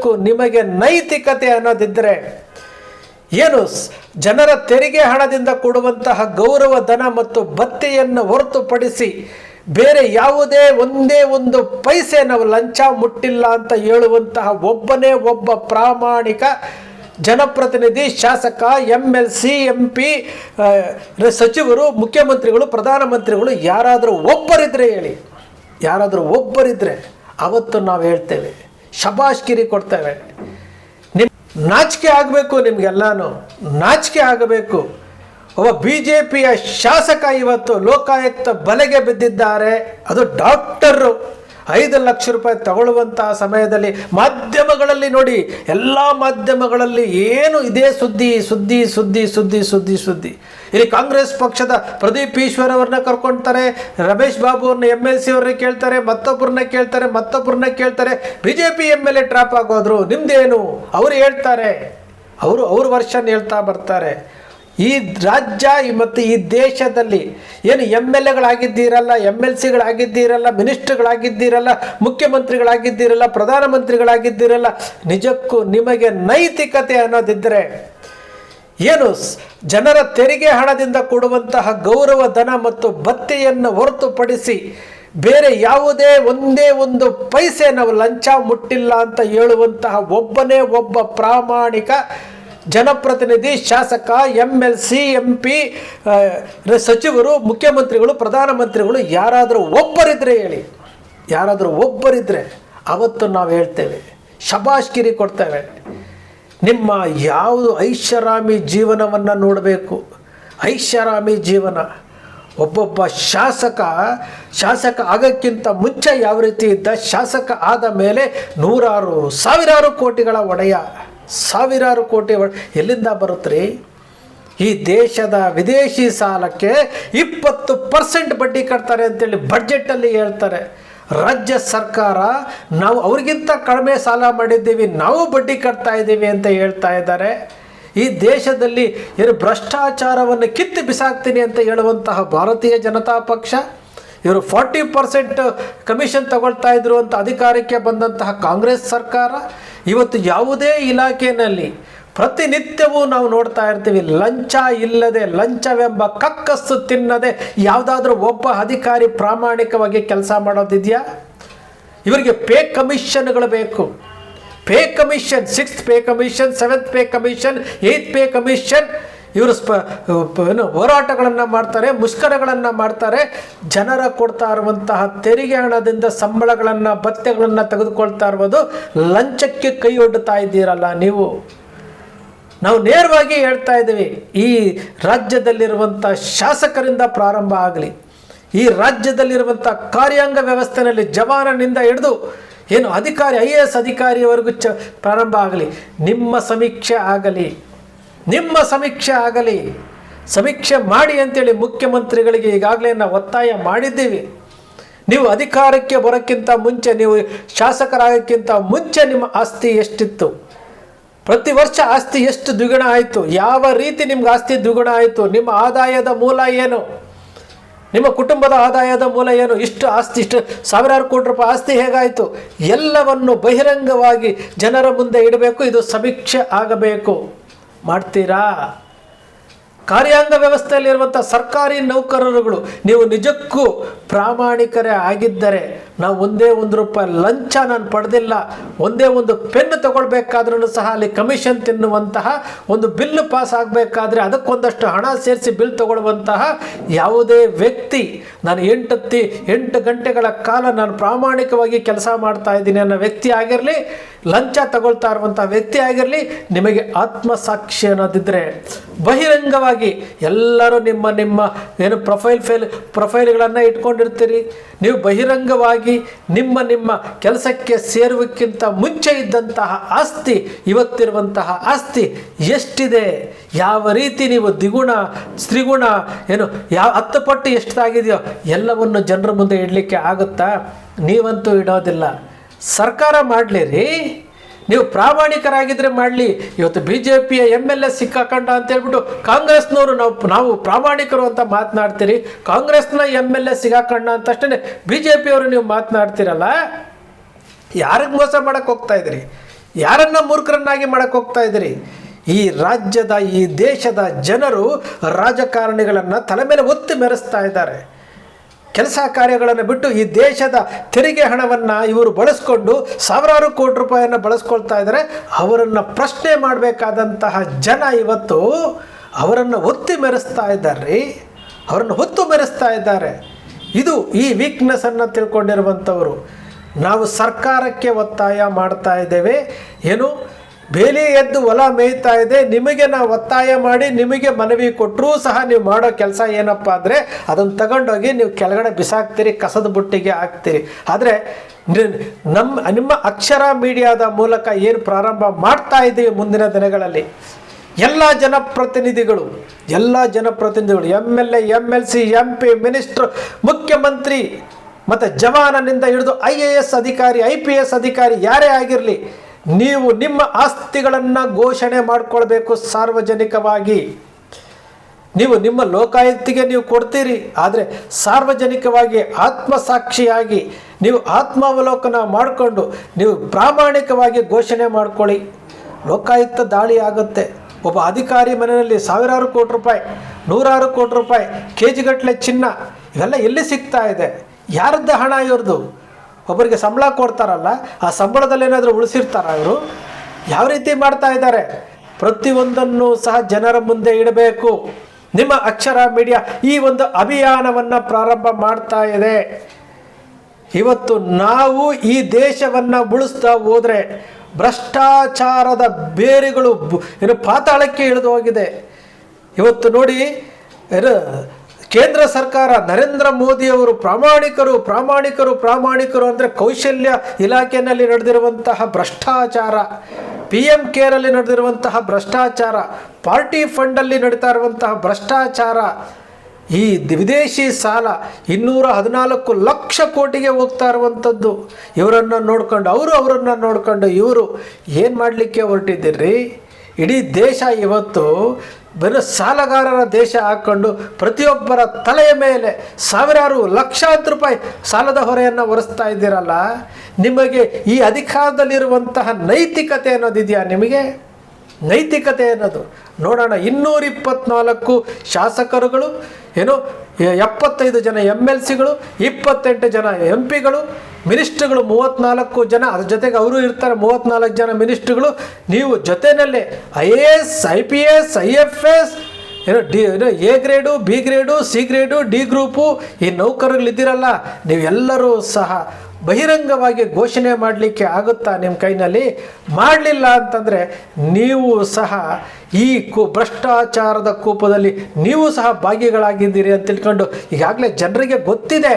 ನಿಜಕ್ಕೂ ನಿಮಗೆ ನೈತಿಕತೆ ಅನ್ನೋದಿದ್ದರೆ ಏನು ಜನರ ತೆರಿಗೆ ಹಣದಿಂದ ಕೊಡುವಂತಹ ಗೌರವ, ಧನ ಮತ್ತು ಭತ್ಯೆಯನ್ನು ಹೊರತುಪಡಿಸಿ ಬೇರೆ ಯಾವುದೇ ಒಂದೇ ಒಂದು ಪೈಸೆ ನಾವು ಲಂಚ ಮುಟ್ಟಿಲ್ಲ ಅಂತ ಹೇಳುವಂತಹ ಒಬ್ಬನೇ ಒಬ್ಬ ಪ್ರಾಮಾಣಿಕ ಜನಪ್ರತಿನಿಧಿ, ಶಾಸಕ M L C M P ಸಚಿವರು, ಮುಖ್ಯಮಂತ್ರಿಗಳು, ಪ್ರಧಾನಮಂತ್ರಿಗಳು ಯಾರಾದರೂ ಒಬ್ಬರಿದ್ರೆ ಹೇಳಿ. ಯಾರಾದರೂ ಒಬ್ಬರಿದ್ರೆ ಅವತ್ತು ನಾವು ಹೇಳ್ತೇವೆ. ಶಬಾಷ್ಗಿರಿ ಕೊಡ್ತೇವೆ. ನಿಮ್ ನಾಚಿಕೆ ಆಗಬೇಕು ನಿಮಗೆಲ್ಲಾನು. ನಾಚಿಕೆ ಆಗಬೇಕು. ಒಬ್ಬ ಬಿ ಜೆ ಪಿಯ ಶಾಸಕ ಇವತ್ತು ಲೋಕಾಯುಕ್ತ ಬಲೆಗೆ ಬಿದ್ದಿದ್ದಾರೆ. ಅದು ಡಾಕ್ಟರು. ಐದು ಲಕ್ಷ ರೂಪಾಯಿ ತಗೊಳ್ಳುವಂತಹ ಸಮಯದಲ್ಲಿ ಮಾಧ್ಯಮಗಳಲ್ಲಿ ನೋಡಿ, ಎಲ್ಲ ಮಾಧ್ಯಮಗಳಲ್ಲಿ ಏನು ಇದೇ ಸುದ್ದಿ ಸುದ್ದಿ ಸುದ್ದಿ ಸುದ್ದಿ ಸುದ್ದಿ ಸುದ್ದಿ. ಇಲ್ಲಿ ಕಾಂಗ್ರೆಸ್ ಪಕ್ಷದ ಪ್ರದೀಪ್ ಈಶ್ವರ್ ಅವ್ರನ್ನ ಕರ್ಕೊಳ್ತಾರೆ ರಮೇಶ್ ಬಾಬು ಅವ್ರನ್ನ ಎಂ ಎಲ್ ಸಿ ಅವ್ರನ್ನ ಕೇಳ್ತಾರೆ, ಮತ್ತೊಬ್ಬರನ್ನ ಕೇಳ್ತಾರೆ ಮತ್ತೊಬ್ಬರನ್ನ ಕೇಳ್ತಾರೆ. B J P M L A trap ಆಗೋದ್ರು, ನಿಮ್ದೇನು? ಅವರು ಹೇಳ್ತಾರೆ. ಅವರು ಅವ್ರ ವರ್ಷನ್ ಹೇಳ್ತಾ ಬರ್ತಾರೆ. ಈ ರಾಜ್ಯ ಮತ್ತು ಈ ದೇಶದಲ್ಲಿ ಏನು ಎಂ ಎಲ್ ಎಗಳಾಗಿದ್ದೀರಲ್ಲ ಎಂ ಎಲ್ ಸಿಗಳಾಗಿದ್ದೀರಲ್ಲ ಮಿನಿಸ್ಟರ್ಗಳಾಗಿದ್ದೀರಲ್ಲ, ಮುಖ್ಯಮಂತ್ರಿಗಳಾಗಿದ್ದೀರಲ್ಲ, ಪ್ರಧಾನಮಂತ್ರಿಗಳಾಗಿದ್ದೀರಲ್ಲ, ನಿಜಕ್ಕೂ ನಿಮಗೆ ನೈತಿಕತೆ ಅನ್ನೋದಿದ್ದರೆ ಏನು ಜನರ ತೆರಿಗೆ ಹಣದಿಂದ ಕೊಡುವಂತಹ ಗೌರವ, ಧನ ಮತ್ತು ಭತ್ತೆಯನ್ನು ಹೊರತುಪಡಿಸಿ ಬೇರೆ ಯಾವುದೇ ಒಂದೇ ಒಂದು ಪೈಸೆ ನಾವು ಲಂಚ ಮುಟ್ಟಿಲ್ಲ ಅಂತ ಹೇಳುವಂತಹ ಒಬ್ಬನೇ ಒಬ್ಬ ಪ್ರಾಮಾಣಿಕ ಜನಪ್ರತಿನಿಧಿ, ಶಾಸಕ M L C M P ಸಚಿವರು, ಮುಖ್ಯಮಂತ್ರಿಗಳು, ಪ್ರಧಾನಮಂತ್ರಿಗಳು ಯಾರಾದರೂ ಒಬ್ಬರಿದ್ರೆ ಹೇಳಿ. ಯಾರಾದರೂ ಒಬ್ಬರಿದ್ರೆ ಅವತ್ತು ನಾವು ಹೇಳ್ತೇವೆ. ಶಬಾಷ್ಗಿರಿ ಕೊಡ್ತೇವೆ. ನಿಮ್ಮ ಯಾವುದು ಐಷಾರಾಮಿ ಜೀವನವನ್ನು ನೋಡಬೇಕು. ಐಷಾರಾಮಿ ಜೀವನ. ಒಬ್ಬೊಬ್ಬ ಶಾಸಕ ಶಾಸಕ ಆಗೋಕ್ಕಿಂತ ಮುಂಚೆ ಯಾವ ರೀತಿ ಇದ್ದ, ಶಾಸಕ ಆದ ಮೇಲೆ ನೂರಾರು, ಸಾವಿರಾರು ಕೋಟಿಗಳ ಒಡೆಯ. ಸಾವಿರಾರು ಕೋಟಿ ಎಲ್ಲಿಂದ ಬರುತ್ತೆ ಈ ದೇಶದ ವಿದೇಶಿ ಸಾಲಕ್ಕೆ ಇಪ್ಪತ್ತು ಪರ್ಸೆಂಟ್ ಬಡ್ಡಿ ಕಟ್ತಾರೆ ಅಂತೇಳಿ ಬಡ್ಜೆಟಲ್ಲಿ ಹೇಳ್ತಾರೆ. ರಾಜ್ಯ ಸರ್ಕಾರ, ನಾವು ಅವ್ರಿಗಿಂತ ಕಡಿಮೆ ಸಾಲ ಮಾಡಿದ್ದೀವಿ, ನಾವು ಬಡ್ಡಿ ಕಟ್ತಾ ಇದ್ದೀವಿ ಅಂತ ಹೇಳ್ತಾ ಇದ್ದಾರೆ. ಈ ದೇಶದಲ್ಲಿ ಏನು ಭ್ರಷ್ಟಾಚಾರವನ್ನು ಕಿತ್ತು ಬಿಸಾಕ್ತೀನಿ ಅಂತ ಹೇಳುವಂತಹ ಭಾರತೀಯ ಜನತಾ ಪಕ್ಷ? ಇವರು ಫಾರ್ಟಿ ಪರ್ಸೆಂಟ್ ಕಮಿಷನ್ ತಗೊಳ್ತಾ ಇದ್ರು ಅಂತ ಅಧಿಕಾರಕ್ಕೆ ಬಂದಂತಹ ಕಾಂಗ್ರೆಸ್ ಸರ್ಕಾರ ಇವತ್ತು ಯಾವುದೇ ಇಲಾಖೆಯಲ್ಲಿ ಪ್ರತಿನಿತ್ಯವೂ ನಾವು ನೋಡ್ತಾ ಇರ್ತೀವಿ, ಲಂಚ ಇಲ್ಲದೆ, ಲಂಚವೆಂಬ ಕಕ್ಕಸ್ಸು ತಿನ್ನದೆ ಯಾವುದಾದ್ರೂ ಒಬ್ಬ ಅಧಿಕಾರಿ ಪ್ರಾಮಾಣಿಕವಾಗಿ ಕೆಲಸ ಮಾಡೋದಿದೆಯಾ? ಇವರಿಗೆ ಪೇ ಕಮಿಷನ್ಗಳು ಬೇಕು. Pay commission, sixth pay commission, seventh pay commission, eighth pay commission ಇವರು ಸ್ಪ ಏನು, ಹೋರಾಟಗಳನ್ನು ಮಾಡ್ತಾರೆ, ಮುಷ್ಕರಗಳನ್ನು ಮಾಡ್ತಾರೆ, ಜನರ ಕೊಡ್ತಾ ಇರುವಂತಹ ತೆರಿಗೆ ಹಣದಿಂದ ಸಂಬಳಗಳನ್ನು, ಭತ್ಯೆಗಳನ್ನು ತೆಗೆದುಕೊಳ್ತಾ ಇರ್ಬೋದು ಲಂಚಕ್ಕೆ ಕೈ ಒಡ್ಡುತ್ತಾ ಇದ್ದೀರಲ್ಲ ನೀವು. ನಾವು ನೇರವಾಗಿ ಹೇಳ್ತಾ ಇದ್ದೀವಿ, ಈ ರಾಜ್ಯದಲ್ಲಿರುವಂಥ ಶಾಸಕರಿಂದ ಪ್ರಾರಂಭ ಆಗಲಿ, ಈ ರಾಜ್ಯದಲ್ಲಿರುವಂಥ ಕಾರ್ಯಾಂಗ ವ್ಯವಸ್ಥೆಯಲ್ಲಿ ಜವಾನನಿಂದ ಹಿಡಿದು, ಏನು ಅಧಿಕಾರಿ, ಐ ಎ ಎಸ್ ಅಧಿಕಾರಿಯವರೆಗೂ ಚ, ಪ್ರಾರಂಭ ಆಗಲಿ, ನಿಮ್ಮ ಸಮೀಕ್ಷೆ ಆಗಲಿ. ನಿಮ್ಮ ಸಮೀಕ್ಷೆ ಆಗಲಿ. ಸಮೀಕ್ಷೆ ಮಾಡಿ ಅಂತೇಳಿ ಮುಖ್ಯಮಂತ್ರಿಗಳಿಗೆ ಈಗಾಗಲೇ ನಾವು ಒತ್ತಾಯ ಮಾಡಿದ್ದೀವಿ. ನೀವು ಅಧಿಕಾರಕ್ಕೆ ಬರೋಕ್ಕಿಂತ ಮುಂಚೆ, ನೀವು ಶಾಸಕರಾಗೋಕ್ಕಿಂತ ಮುಂಚೆ ನಿಮ್ಮ ಆಸ್ತಿ ಎಷ್ಟಿತ್ತು? ಪ್ರತಿ ವರ್ಷ ಆಸ್ತಿ ಎಷ್ಟು ದ್ವಿಗುಣ ಆಯಿತು? ಯಾವ ರೀತಿ ನಿಮ್ಗೆ ಆಸ್ತಿ ದ್ವಿಗುಣ ಆಯಿತು? ನಿಮ್ಮ ಆದಾಯದ ಮೂಲ ಏನು? ನಿಮ್ಮ ಕುಟುಂಬದ ಆದಾಯದ ಮೂಲ ಏನು? ಇಷ್ಟು ಆಸ್ತಿ, ಇಷ್ಟು ಸಾವಿರಾರು ಕೋಟಿ ರೂಪಾಯಿ ಆಸ್ತಿ ಹೇಗಾಯಿತು? ಎಲ್ಲವನ್ನು ಬಹಿರಂಗವಾಗಿ ಜನರ ಮುಂದೆ ಇಡಬೇಕು, ಇದು ಸಮೀಕ್ಷೆ ಆಗಬೇಕು. ಮಾಡ್ತೀರಾ? ಕಾರ್ಯಾಂಗ ವ್ಯವಸ್ಥೆಯಲ್ಲಿರುವಂಥ ಸರ್ಕಾರಿ ನೌಕರರುಗಳು ನೀವು ನಿಜಕ್ಕೂ ಪ್ರಾಮಾಣಿಕರೇ ಆಗಿದ್ದರೆ ನಾವು ಒಂದೇ ಒಂದು ರೂಪಾಯಿ ಲಂಚ ನಾನು ಪಡೆದಿಲ್ಲ, ಒಂದೇ ಒಂದು ಪೆನ್ ತಗೊಳ್ಬೇಕಾದ್ರೂ ಸಹ ಅಲ್ಲಿ ಕಮಿಷನ್ ತಿನ್ನುವಂತಹ ಒಂದು ಬಿಲ್ ಪಾಸ್ ಆಗಬೇಕಾದ್ರೆ ಅದಕ್ಕೊಂದಷ್ಟು ಹಣ ಸೇರಿಸಿ ಬಿಲ್ ತಗೊಳ್ಳುವಂತಹ ಯಾವುದೇ ವ್ಯಕ್ತಿ ನಾನು ಎಂಟತ್ತಿ ಎಂಟು ಗಂಟೆಗಳ ಕಾಲ ನಾನು ಪ್ರಾಮಾಣಿಕವಾಗಿ ಕೆಲಸ ಮಾಡ್ತಾ ಇದ್ದೀನಿ ಅನ್ನೋ ವ್ಯಕ್ತಿ ಆಗಿರಲಿ, ಲಂಚ ತಗೊಳ್ತಾ ಇರುವಂಥ ವ್ಯಕ್ತಿ ಆಗಿರಲಿ, ನಿಮಗೆ ಆತ್ಮಸಾಕ್ಷಿ ಅನ್ನೋದಿದ್ದರೆ ಬಹಿರಂಗವಾಗಿ ಎಲ್ಲರೂ ನಿಮ್ಮ ನಿಮ್ಮ ಏನು ಪ್ರೊಫೈಲ್ ಫೈಲ್ ಪ್ರೊಫೈಲ್ಗಳನ್ನು ಇಟ್ಕೊಂಡಿರ್ತೀರಿ. ನೀವು ಬಹಿರಂಗವಾಗಿ ನಿಮ್ಮ ನಿಮ್ಮ ಕೆಲಸಕ್ಕೆ ಸೇರುವಕ್ಕಿಂತ ಮುಂಚೆ ಇದ್ದಂತಹ ಆಸ್ತಿ, ಇವತ್ತಿರುವಂತಹ ಆಸ್ತಿ ಎಷ್ಟಿದೆ? ಯಾವ ರೀತಿ ನೀವು ದ್ವಿಗುಣ, ಸ್ತ್ರೀಗುಣ, ಏನು, ಯಾವ ಹತ್ತು ಪಟ್ಟು ಎಷ್ಟಾಗಿದೆಯೋ ಎಲ್ಲವನ್ನು ಜನರ ಮುಂದೆ ಇಡಲಿಕ್ಕೆ ಆಗುತ್ತಾ? ನೀವಂತೂ ಇಡೋದಿಲ್ಲ. ಸರ್ಕಾರ ಮಾಡಲಿ ರೀ. ನೀವು ಪ್ರಾಮಾಣಿಕರಾಗಿದ್ದರೆ ಮಾಡಲಿ. ಇವತ್ತು ಬಿ ಜೆ ಪಿಯ ಎಂ ಎಲ್ ಎ ಸಿಕ್ಕಾಕಂಡ ಅಂತ ಹೇಳ್ಬಿಟ್ಟು ಕಾಂಗ್ರೆಸ್ನವರು ನಾವು ನಾವು ಪ್ರಾಮಾಣಿಕರು ಅಂತ ಮಾತನಾಡ್ತೀರಿ. ಕಾಂಗ್ರೆಸ್ನ ಎಂ ಎಲ್ ಎ ಸಿಗಾಕಂಡ ಅಂತ ಅಷ್ಟೇ ಬಿ ಜೆ ಪಿಯವರು ನೀವು ಮಾತನಾಡ್ತೀರಲ್ಲ? ಯಾರಿಗೆ ಮೋಸ ಮಾಡಕ್ಕೆ ಹೋಗ್ತಾ ಇದ್ದೀರಿ? ಯಾರನ್ನ ಮೂರ್ಖರನ್ನಾಗಿ ಮಾಡಕ್ಕೆ ಹೋಗ್ತಾ ಇದ್ದೀರಿ? ಈ ರಾಜ್ಯದ, ಈ ದೇಶದ ಜನರು ರಾಜಕಾರಣಿಗಳನ್ನು ತಲೆ ಮೇಲೆ ಒತ್ತಿ ಮೆರೆಸ್ತಾ ಇದ್ದಾರೆ. ಕೆಲಸ ಕಾರ್ಯಗಳನ್ನು ಬಿಟ್ಟು ಈ ದೇಶದ ತೆರಿಗೆ ಹಣವನ್ನು ಇವರು ಬಳಸ್ಕೊಂಡು ಸಾವಿರಾರು ಕೋಟಿ ರೂಪಾಯಿಯನ್ನು ಬಳಸ್ಕೊಳ್ತಾ ಇದ್ದಾರೆ. ಅವರನ್ನು ಪ್ರಶ್ನೆ ಮಾಡಬೇಕಾದಂತಹ ಜನ ಇವತ್ತು ಅವರನ್ನು ಒತ್ತಿ ಮೆರೆಸ್ತಾ ಇದ್ದಾರೆ. ಅವರನ್ನು ಹೊತ್ತು ಮೆರೆಸ್ತಾ ಇದ್ದಾರೆ. ಇದು ಈ ವೀಕ್ನೆಸ್ಸನ್ನು ತಿಳ್ಕೊಂಡಿರುವಂಥವರು. ನಾವು ಸರ್ಕಾರಕ್ಕೆ ಒತ್ತಾಯ ಮಾಡ್ತಾ ಇದ್ದೇವೆ. ಏನು? ಬೇಲಿ ಎದ್ದು ಹೊಲ ಮೇಯ್ತಾ ಇದೆ, ನಿಮಗೆ ನಾವು ಒತ್ತಾಯ ಮಾಡಿ ನಿಮಗೆ ಮನವಿ ಕೊಟ್ಟರೂ ಸಹ ನೀವು ಮಾಡೋ ಕೆಲಸ ಏನಪ್ಪ ಅಂದರೆ ಅದನ್ನು ತಗೊಂಡೋಗಿ ನೀವು ಕೆಳಗಡೆ ಬಿಸಾಕ್ತೀರಿ, ಕಸದ ಬುಟ್ಟಿಗೆ ಹಾಕ್ತೀರಿ. ಆದರೆ ನಮ್ಮ ನಿಮ್ಮ ಅಕ್ಷರ ಮೀಡಿಯಾದ ಮೂಲಕ ಏನು ಪ್ರಾರಂಭ ಮಾಡ್ತಾ ಇದ್ದೀವಿ ಮುಂದಿನ ದಿನಗಳಲ್ಲಿ? ಎಲ್ಲ ಜನಪ್ರತಿನಿಧಿಗಳು ಎಲ್ಲ ಜನಪ್ರತಿನಿಧಿಗಳು M L A M L C M P minister ಮುಖ್ಯಮಂತ್ರಿ, ಮತ್ತು ಜವಾನನಿಂದ ಹಿಡಿದು ಐ ಎ ಎಸ್ ಅಧಿಕಾರಿ ಐ ಪಿ ಎಸ್ ಅಧಿಕಾರಿ ಯಾರೇ ಆಗಿರಲಿ ನೀವು ನಿಮ್ಮ ಆಸ್ತಿಗಳನ್ನು ಘೋಷಣೆ ಮಾಡಿಕೊಳ್ಬೇಕು ಸಾರ್ವಜನಿಕವಾಗಿ. ನೀವು ನಿಮ್ಮ ಲೋಕಾಯುಕ್ತಿಗೆ ನೀವು ಕೊಡ್ತೀರಿ, ಆದರೆ ಸಾರ್ವಜನಿಕವಾಗಿ, ಆತ್ಮಸಾಕ್ಷಿಯಾಗಿ ನೀವು ಆತ್ಮಾವಲೋಕನ ಮಾಡಿಕೊಂಡು ನೀವು ಪ್ರಾಮಾಣಿಕವಾಗಿ ಘೋಷಣೆ ಮಾಡ್ಕೊಳ್ಳಿ. ಲೋಕಾಯುಕ್ತ ದಾಳಿ ಆಗುತ್ತೆ. ಒಬ್ಬ ಅಧಿಕಾರಿ ಮನೆಯಲ್ಲಿ ಸಾವಿರಾರು ಕೋಟಿ ರೂಪಾಯಿ, ನೂರಾರು ಕೋಟಿ ರೂಪಾಯಿ ಕೆ ಜಿಗಟ್ಟಲೆ ಚಿನ್ನ, ಇವೆಲ್ಲ ಎಲ್ಲಿ ಸಿಗ್ತಾ ಇದೆ? ಯಾರದ್ದು ಹಣ ಇವ್ರದ್ದು ಒಬ್ಬರಿಗೆ ಸಂಬಳ ಕೊಡ್ತಾರಲ್ಲ, ಆ ಸಂಬಳದಲ್ಲಿ ಏನಾದರೂ ಉಳಿಸಿರ್ತಾರ ಇವರು? ಯಾವ ರೀತಿ ಮಾಡ್ತಾ ಇದ್ದಾರೆ? ಪ್ರತಿಯೊಂದನ್ನು ಸಹ ಜನರ ಮುಂದೆ ಇಡಬೇಕು. ನಿಮ್ಮ ಅಕ್ಷರ ಮೀಡಿಯಾ ಈ ಒಂದು ಅಭಿಯಾನವನ್ನು ಪ್ರಾರಂಭ ಮಾಡ್ತಾ ಇದೆ. ಇವತ್ತು ನಾವು ಈ ದೇಶವನ್ನು ಉಳಿಸ್ತಾ ಹೋದರೆ ಭ್ರಷ್ಟಾಚಾರದ ಬೇರುಗಳು ಏನು ಪಾತಾಳಕ್ಕೆ ಇಳಿದು ಹೋಗಿದೆ. ಇವತ್ತು ನೋಡಿ, ಏನು ಕೇಂದ್ರ ಸರ್ಕಾರ ನರೇಂದ್ರ ಮೋದಿಯವರು ಪ್ರಾಮಾಣಿಕರು ಪ್ರಾಮಾಣಿಕರು ಪ್ರಾಮಾಣಿಕರು ಅಂದರೆ ಕೌಶಲ್ಯ ಇಲಾಖೆಯಲ್ಲಿ ನಡೆದಿರುವಂತಹ ಭ್ರಷ್ಟಾಚಾರ ಪಿ ಎಂ ಕೇರಲ್ಲಿ ನಡೆದಿರುವಂತಹ ಭ್ರಷ್ಟಾಚಾರ, ಪಾರ್ಟಿ ಫಂಡಲ್ಲಿ ನಡೀತಾ ಇರುವಂತಹ ಭ್ರಷ್ಟಾಚಾರ, ಈ ವಿದೇಶಿ ಸಾಲ ಇನ್ನೂರ ಹದಿನಾಲ್ಕು ಲಕ್ಷ ಕೋಟಿಗೆ ಹೋಗ್ತಾ ಇರುವಂಥದ್ದು. ಇವರನ್ನು ನೋಡ್ಕೊಂಡು, ಅವರು ಅವರನ್ನು ನೋಡ್ಕೊಂಡು ಇವರು ಏನು ಮಾಡಲಿಕ್ಕೆ ಹೊರಟಿದ್ದೀರಿ? ಇಡೀ ದೇಶ ಇವತ್ತು ಬರೀ ಸಾಲಗಾರರ ದೇಶ ಹಾಕ್ಕೊಂಡು ಪ್ರತಿಯೊಬ್ಬರ ತಲೆಯ ಮೇಲೆ ಸಾವಿರಾರು ಲಕ್ಷಾಂತರ ರೂಪಾಯಿ ಸಾಲದ ಹೊರೆಯನ್ನು ಹೊರಿಸ್ತಾ ಇದ್ದೀರಲ್ಲ, ನಿಮಗೆ ಈ ಅಧಿಕಾರದಲ್ಲಿರುವಂತಹ ನೈತಿಕತೆ ಅನ್ನೋದಿದೆಯಾ ನಿಮಗೆ? ನೈತಿಕತೆ ಅನ್ನೋದು. ನೋಡೋಣ, ಇನ್ನೂರ ಇಪ್ಪತ್ನಾಲ್ಕು ಶಾಸಕರುಗಳು, ಏನು ಎಪ್ಪತ್ತೈದು ಜನ ಎಂ ಎಲ್ ಸಿಗಳು ಇಪ್ಪತ್ತೆಂಟು ಜನ ಎಂ ಪಿಗಳು ಮಿನಿಸ್ಟ್ರುಗಳು ಮೂವತ್ತ್ನಾಲ್ಕು ಜನ, ಅದ್ರ ಜೊತೆಗೆ ಅವರು ಇರ್ತಾರೆ ಮೂವತ್ತ್ನಾಲ್ಕು ಜನ ಮಿನಿಸ್ಟ್ರುಗಳು. ನೀವು ಜೊತೆಯಲ್ಲೇ I A S, I P S, I F S, ಏನೋ, ಡಿ, ಏನೋ, A grade, B grade, C grade, D group, ಈ ನೌಕರಗಳಿದ್ದೀರಲ್ಲ ನೀವೆಲ್ಲರೂ ಸಹ ಬಹಿರಂಗವಾಗಿ ಘೋಷಣೆ ಮಾಡಲಿಕ್ಕೆ ಆಗುತ್ತಾ ನಿಮ್ಮ ಕೈನಲ್ಲಿ? ಮಾಡಲಿಲ್ಲ ಅಂತಂದರೆ ನೀವು ಸಹ ಈ ಕು ಭ್ರಷ್ಟಾಚಾರದ ಕೂಪದಲ್ಲಿ ನೀವು ಸಹ ಭಾಗಿಗಳಾಗಿದ್ದೀರಿ ಅಂತ ತಿಳ್ಕೊಂಡು ಈಗಾಗಲೇ ಜನರಿಗೆ ಗೊತ್ತಿದೆ.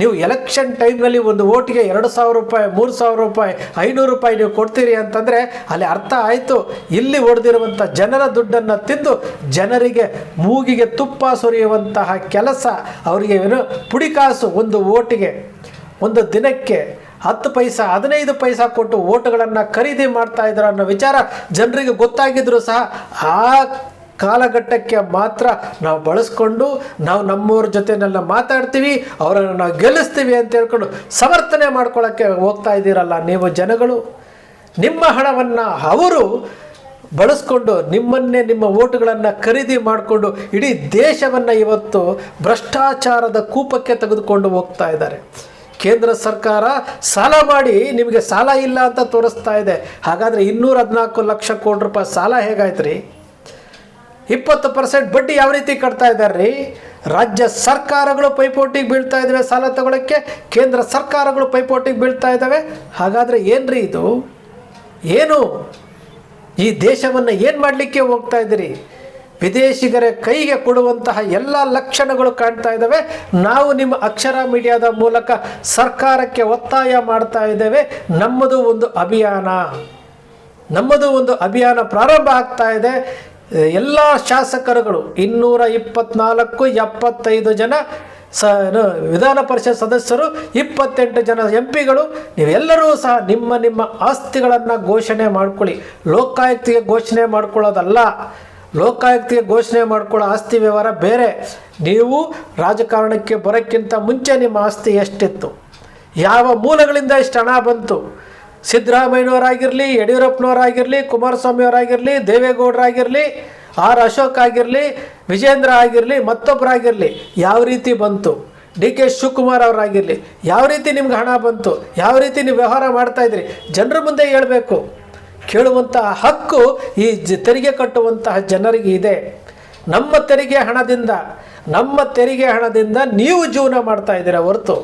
ನೀವು ಎಲೆಕ್ಷನ್ ಟೈಮ್ನಲ್ಲಿ ಒಂದು ಓಟಿಗೆ ಎರಡು ಸಾವಿರ ರೂಪಾಯಿ, ಮೂರು ಸಾವಿರ ರೂಪಾಯಿ, ಐನೂರು ರೂಪಾಯಿ ನೀವು ಕೊಡ್ತೀರಿ ಅಂತಂದರೆ ಅಲ್ಲಿ ಅರ್ಥ ಆಯಿತು. ಇಲ್ಲಿ ಹೊಡೆದಿರುವಂಥ ಜನರ ದುಡ್ಡನ್ನು ತಿಂದು ಜನರಿಗೆ ಮೂಗಿಗೆ ತುಪ್ಪ ಸುರಿಯುವಂತಹ ಕೆಲಸ ಅವರಿಗೆ ಏನು ಪುಡಿಕಾಸು ಒಂದು ಓಟಿಗೆ. ಒಂದು ದಿನಕ್ಕೆ ಹತ್ತು ಪೈಸಾ, ಹದಿನೈದು ಪೈಸಾ ಕೊಟ್ಟು ಓಟುಗಳನ್ನು ಖರೀದಿ ಮಾಡ್ತಾ ಇದ್ದಾರೆ ಅನ್ನೋ ವಿಚಾರ ಜನರಿಗೆ ಗೊತ್ತಾಗಿದ್ದರೂ ಸಹ ಆ ಕಾಲಘಟ್ಟಕ್ಕೆ ಮಾತ್ರ ನಾವು ಬಳಸ್ಕೊಂಡು ನಾವು ನಮ್ಮವ್ರ ಜೊತೆನೆಲ್ಲ ಮಾತಾಡ್ತೀವಿ, ಅವರನ್ನು ನಾವು ಗೆಲ್ಲಿಸ್ತೀವಿ ಅಂತ ಹೇಳ್ಕೊಂಡು ಸಮರ್ಥನೆ ಮಾಡ್ಕೊಳ್ಳೋಕ್ಕೆ ಹೋಗ್ತಾ ಇದ್ದೀರಲ್ಲ ನೀವು ಜನಗಳು. ನಿಮ್ಮ ಹಣವನ್ನು ಅವರು ಬಳಸ್ಕೊಂಡು ನಿಮ್ಮನ್ನೇ ನಿಮ್ಮ ಓಟುಗಳನ್ನು ಖರೀದಿ ಮಾಡಿಕೊಂಡು ಇಡೀ ದೇಶವನ್ನು ಇವತ್ತು ಭ್ರಷ್ಟಾಚಾರದ ಕೂಪಕ್ಕೆ ತೆಗೆದುಕೊಂಡು ಹೋಗ್ತಾ ಇದ್ದಾರೆ. ಕೇಂದ್ರ ಸರ್ಕಾರ ಸಾಲ ಮಾಡಿ ನಿಮಗೆ ಸಾಲ ಇಲ್ಲ ಅಂತ ತೋರಿಸ್ತಾ ಇದೆ. ಹಾಗಾದರೆ ಇನ್ನೂರ ಹದಿನಾಲ್ಕು ಲಕ್ಷ ಕೋಟಿ ರೂಪಾಯಿ ಸಾಲ ಹೇಗಾಯ್ತು ರೀ ಇಪ್ಪತ್ತು ಪರ್ಸೆಂಟ್ ಬಡ್ಡಿ ಯಾವ ರೀತಿ ಕಟ್ತಾ ಇದ್ದಾರೆ ರೀ ರಾಜ್ಯ ಸರ್ಕಾರಗಳು ಪೈಪೋಟಿಗೆ ಬೀಳ್ತಾ ಇದ್ದಾವೆ ಸಾಲ ತಗೊಳ್ಳೋಕ್ಕೆ ಕೇಂದ್ರ ಸರ್ಕಾರಗಳು ಪೈಪೋಟಿಗೆ ಬೀಳ್ತಾ ಇದ್ದಾವೆ. ಹಾಗಾದರೆ ಏನ್ರಿ ಇದು? ಏನು? ಈ ದೇಶವನ್ನು ಏನು ಮಾಡಲಿಕ್ಕೆ ಹೋಗ್ತಾ ಇದ್ದೀರಿ? ವಿದೇಶಿಗರ ಕೈಗೆ ಕೊಡುವಂತಹ ಎಲ್ಲ ಲಕ್ಷಣಗಳು ಕಾಣ್ತಾ ಇದ್ದಾವೆ. ನಾವು ನಿಮ್ಮ ಅಕ್ಷರ ಮೀಡಿಯಾದ ಮೂಲಕ ಸರ್ಕಾರಕ್ಕೆ ಒತ್ತಾಯ ಮಾಡ್ತಾ ಇದ್ದೇವೆ. ನಮ್ಮದು ಒಂದು ಅಭಿಯಾನ. ನಮ್ಮದು ಒಂದು ಅಭಿಯಾನ ಪ್ರಾರಂಭ ಆಗ್ತಾ ಇದೆ. ಎಲ್ಲ ಶಾಸಕರುಗಳು ಇನ್ನೂರ ಇಪ್ಪತ್ನಾಲ್ಕು, ಎಪ್ಪತ್ತೈದು ಜನ ಸ ವಿಧಾನ ಪರಿಷತ್ ಸದಸ್ಯರು, ಇಪ್ಪತ್ತೆಂಟು ಜನ ಎಂ ಪಿಗಳು ನೀವೆಲ್ಲರೂ ಸಹ ನಿಮ್ಮ ನಿಮ್ಮ ಆಸ್ತಿಗಳನ್ನು ಘೋಷಣೆ ಮಾಡ್ಕೊಳ್ಳಿ. ಲೋಕಾಯುಕ್ತಿಗೆ ಘೋಷಣೆ ಮಾಡ್ಕೊಳ್ಳೋದಲ್ಲ. ಲೋಕಾಯುಕ್ತಿಗೆ ಘೋಷಣೆ ಮಾಡಿಕೊಳ್ಳೋ ಆಸ್ತಿ ವ್ಯವಹಾರ ಬೇರೆ. ನೀವು ರಾಜಕಾರಣಕ್ಕೆ ಬರೋಕ್ಕಿಂತ ಮುಂಚೆ ನಿಮ್ಮ ಆಸ್ತಿ ಎಷ್ಟಿತ್ತು? ಯಾವ ಮೂಲಗಳಿಂದ ಇಷ್ಟು ಹಣ ಬಂತು? ಸಿದ್ದರಾಮಯ್ಯನವರಾಗಿರಲಿ, ಯಡಿಯೂರಪ್ಪನವರಾಗಿರಲಿ, ಕುಮಾರಸ್ವಾಮಿಯವರಾಗಿರಲಿ, ದೇವೇಗೌಡರಾಗಿರಲಿ, ಆರ್ ಅಶೋಕ್ ಆಗಿರಲಿ, ವಿಜೇಂದ್ರ ಆಗಿರಲಿ ಮತ್ತೊಬ್ಬರಾಗಿರಲಿ ಯಾವ ರೀತಿ ಬಂತು? ಡಿ ಕೆ ಶಿವಕುಮಾರ್ ಅವರಾಗಿರಲಿ, ಯಾವ ರೀತಿ ನಿಮ್ಗೆ ಹಣ ಬಂತು? ಯಾವ ರೀತಿ ನೀವು ವ್ಯವಹಾರ ಮಾಡ್ತಾಯಿದ್ರಿ ಜನರ ಮುಂದೆ ಹೇಳಬೇಕು. ಕೇಳುವಂತಹ ಹಕ್ಕು ಈ ಜ ತೆರಿಗೆ ಕಟ್ಟುವಂತಹ ಜನರಿಗೆ ಇದೆ. ನಮ್ಮ ತೆರಿಗೆ ಹಣದಿಂದ, ನಮ್ಮ ತೆರಿಗೆ ಹಣದಿಂದ ನೀವು ಜೀವನ ಮಾಡ್ತಾ ಇದ್ದೀರಾ ಹೊರತು.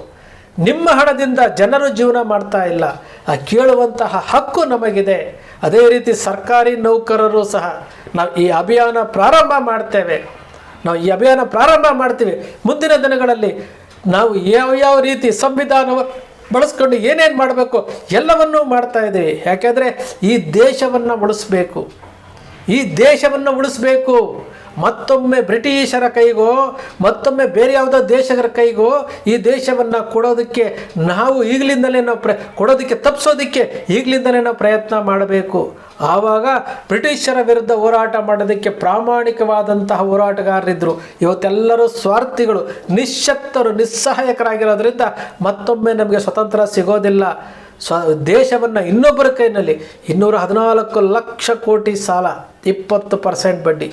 ನಿಮ್ಮ ಹಣದಿಂದ ಜನರು ಜೀವನ ಮಾಡ್ತಾ ಇಲ್ಲ. ಆ ಕೇಳುವಂತಹ ಹಕ್ಕು ನಮಗಿದೆ. ಅದೇ ರೀತಿ ಸರ್ಕಾರಿ ನೌಕರರು ಸಹ ನಾವು ಈ ಅಭಿಯಾನ ಪ್ರಾರಂಭ ಮಾಡ್ತೇವೆ. ನಾವು ಈ ಅಭಿಯಾನ ಪ್ರಾರಂಭ ಮಾಡ್ತೀವಿ. ಮುಂದಿನ ದಿನಗಳಲ್ಲಿ ನಾವು ಯಾವ ಯಾವ ರೀತಿ ಸಂವಿಧಾನವ ಬಳಸ್ಕೊಂಡು ಏನೇನು ಮಾಡಬೇಕು? ಎಲ್ಲವನ್ನೂ ಮಾಡ್ತಾ ಇದ್ದೀವಿ ಯಾಕೆಂದರೆ ಈ ದೇಶವನ್ನು ಉಳಿಸ್ಬೇಕು. ಈ ದೇಶವನ್ನು ಉಳಿಸ್ಬೇಕು. ಮತ್ತೊಮ್ಮೆ ಬ್ರಿಟಿಷರ ಕೈಗೋ, ಮತ್ತೊಮ್ಮೆ ಬೇರೆ ಯಾವುದೋ ದೇಶಗಳ ಕೈಗೋ ಈ ದೇಶವನ್ನು ಕೊಡೋದಕ್ಕೆ ನಾವು ಈಗಲಿಂದಲೇ ನಾವು ಪ್ರ ಕೊಡೋದಕ್ಕೆ ತಪ್ಪಿಸೋದಕ್ಕೆ ಈಗಲಿಂದಲೇ ನಾವು ಪ್ರಯತ್ನ ಮಾಡಬೇಕು. ಆವಾಗ ಬ್ರಿಟಿಷರ ವಿರುದ್ಧ ಹೋರಾಟ ಮಾಡೋದಕ್ಕೆ ಪ್ರಾಮಾಣಿಕವಾದಂತಹ ಹೋರಾಟಗಾರರಿದ್ದರು ಇವತ್ತೆಲ್ಲರೂ ಸ್ವಾರ್ಥಿಗಳು, ನಿಶ್ಶಕ್ತರು, ನಿಸ್ಸಹಾಯಕರಾಗಿರೋದ್ರಿಂದ ಮತ್ತೊಮ್ಮೆ ನಮಗೆ ಸ್ವತಂತ್ರ ಸಿಗೋದಿಲ್ಲ. ಸ್ವ, ದೇಶವನ್ನು ಇನ್ನೊಬ್ಬರ ಕೈನಲ್ಲಿ ಇನ್ನೂರ ಹದಿನಾಲ್ಕು ಲಕ್ಷ ಕೋಟಿ ಸಾಲ, ಇಪ್ಪತ್ತು ಪರ್ಸೆಂಟ್ ಬಡ್ಡಿ.